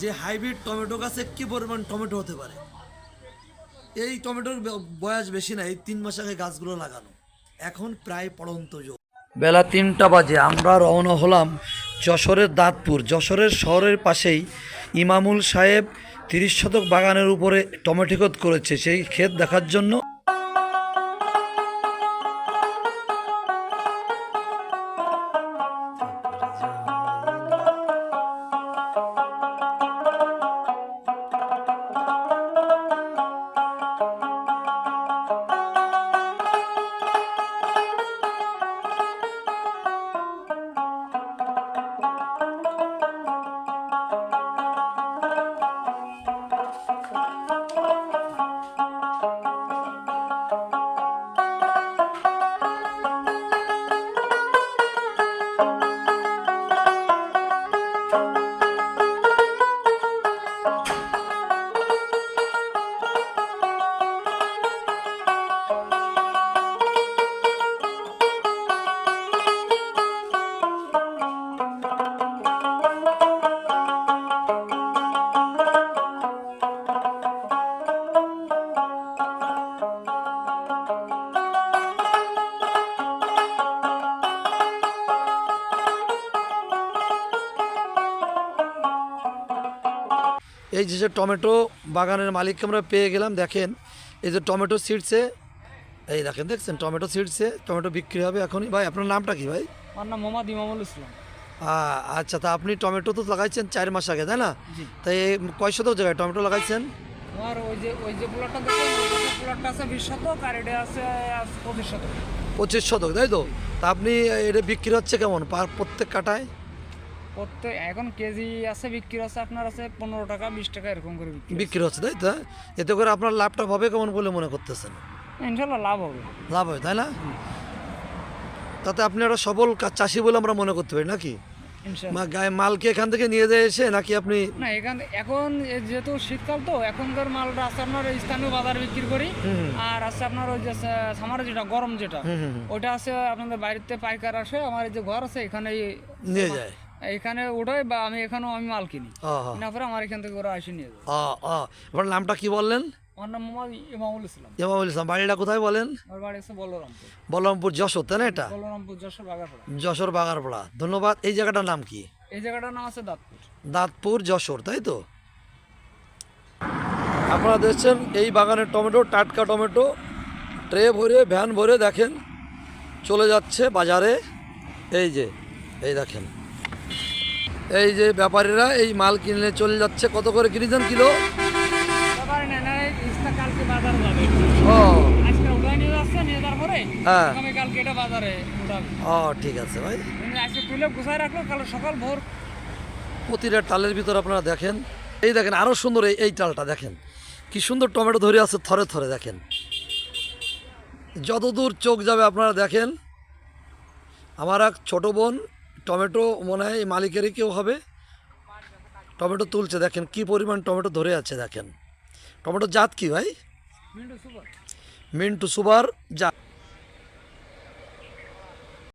যে hybrid tomato গাছে কি পরিমাণ টমেটো হতে পারে? এই টমেটোর বয়স বেশি নাই তিন মাস আগে গাছগুলো লাগানো। এখন প্রায় পড়ন্ত যোগ বেলা তিনটা বাজে, আমরা রওনা হলাম যশোরের দাঁতপুর। যশোরের শহরের পাশেই ইমামুল সাহেব তিরিশ শতক বাগানের উপরে টমেটো করেছে। সেই ক্ষেত দেখার জন্য এই যে টমেটো বাগানের মালিককে আমরা পেয়ে গেলাম দেখেন। এই যে টমেটো সিডসে এই দেখেন দেখছেন? টমেটো সিডসে টমেটো বিক্রি হবে এখনই। ভাই আপনার নামটা কি ভাই? আমার নাম মোহাম্মদ ইমামুল ইসলাম। আচ্ছা তা আপনি টমেটো তো লাগাইছেন চার মাস আগে তাই না? তাই কয় শতক জায়গায় টমেটো লাগাইছেন? আমার ওই যে ওই যে প্লটটা দেখুন প্লটটা আছে বিশ শতক আর এটা আছে আছে পঁচিশ শতক। পঁচিশ শতক তাই তো? তা আপনি এটা বিক্রি হচ্ছে কেমন? পার- প্রত্যেক কাটায়? প্রত্যেক এখন কেজি আছে বিক্রি আছে আপনার আছে পনেরো টাকা বিশ টাকা এরকম করে বিক্রি বিক্রি হচ্ছে তাই তো? এতে করে আপনার লাভটা হবে কেমন বলে মনে করতেছেন? ইনশাল্লাহ লাভ হবে। লাভ হয় তাই না? তাতে আপনি একটা সবল চাষি বলে আমরা মনে করতে পারি নাকি? গায়ে মালকে এখান থেকে নিয়ে যায় এসে নাকি আপনি না এখান এখন যেহেতু শীতকাল তো এখনকার মালটা আছে আপনার স্থানীয় বাজার বিক্রি করি আর আছে আপনার ওই যে সামার যেটা গরম যেটা। ওইটা আছে আপনাদের বাড়িতে পাইকার আসে আমার এই যে ঘর আছে এখানে নিয়ে যায়। এখানে ওঠাই বা আমি এখানেও আমি মাল কিনি। ও হ। পরে আমার এখান থেকে ওরা আসে নিয়ে ও আপনার নামটা কি বললেন? আমার নাম মোহাম্মদ ইমামুল ইসলাম। ইমামুল ইসলাম। বাড়িটা কোথায় বলেন? আমার বাড়ি আছে বলরামপুর। বলরামপুর যশোর তাই না এটা? বলরামপুর যশোর বাগারপাড়া। যশোর বাগারপাড়া। ধন্যবাদ। এই জায়গাটার নাম কি? এই জায়গাটার নাম আছে দাঁতপুর। দাঁতপুর যশোর তাই তো? আপনারা দেখছেন এই বাগানের টমেটো টাটকা টমেটো। ট্রে ভরে ভ্যান ভরে দেখেন চলে যাচ্ছে বাজারে। এই যে এই দেখেন। এই যে ব্যাপারীরা এই মাল কিনে চলে যাচ্ছে। কত করে কিনেছেন কিলো? ও। হ্যাঁ। ও ঠিক আছে ভাই। আজকে তুলে কাল সকাল ভোর। প্রতিটা টালের ভিতর আপনারা দেখেন। এই দেখেন আরও সুন্দর এই এই টালটা দেখেন। কি সুন্দর টমেটো ধরে আছে থরে থরে দেখেন। যতদূর চোখ যাবে আপনারা দেখেন। আমার এক ছোটো বোন টমেটো মনে হয় মালিকেরই কেউ হবে। টমেটো তুলছে দেখেন কি পরিমাণ টমেটো ধরে আছে দেখেন। টমেটোর জাত কি ভাই? মিন্টু সুপার। মিন্টু সুপার জাত।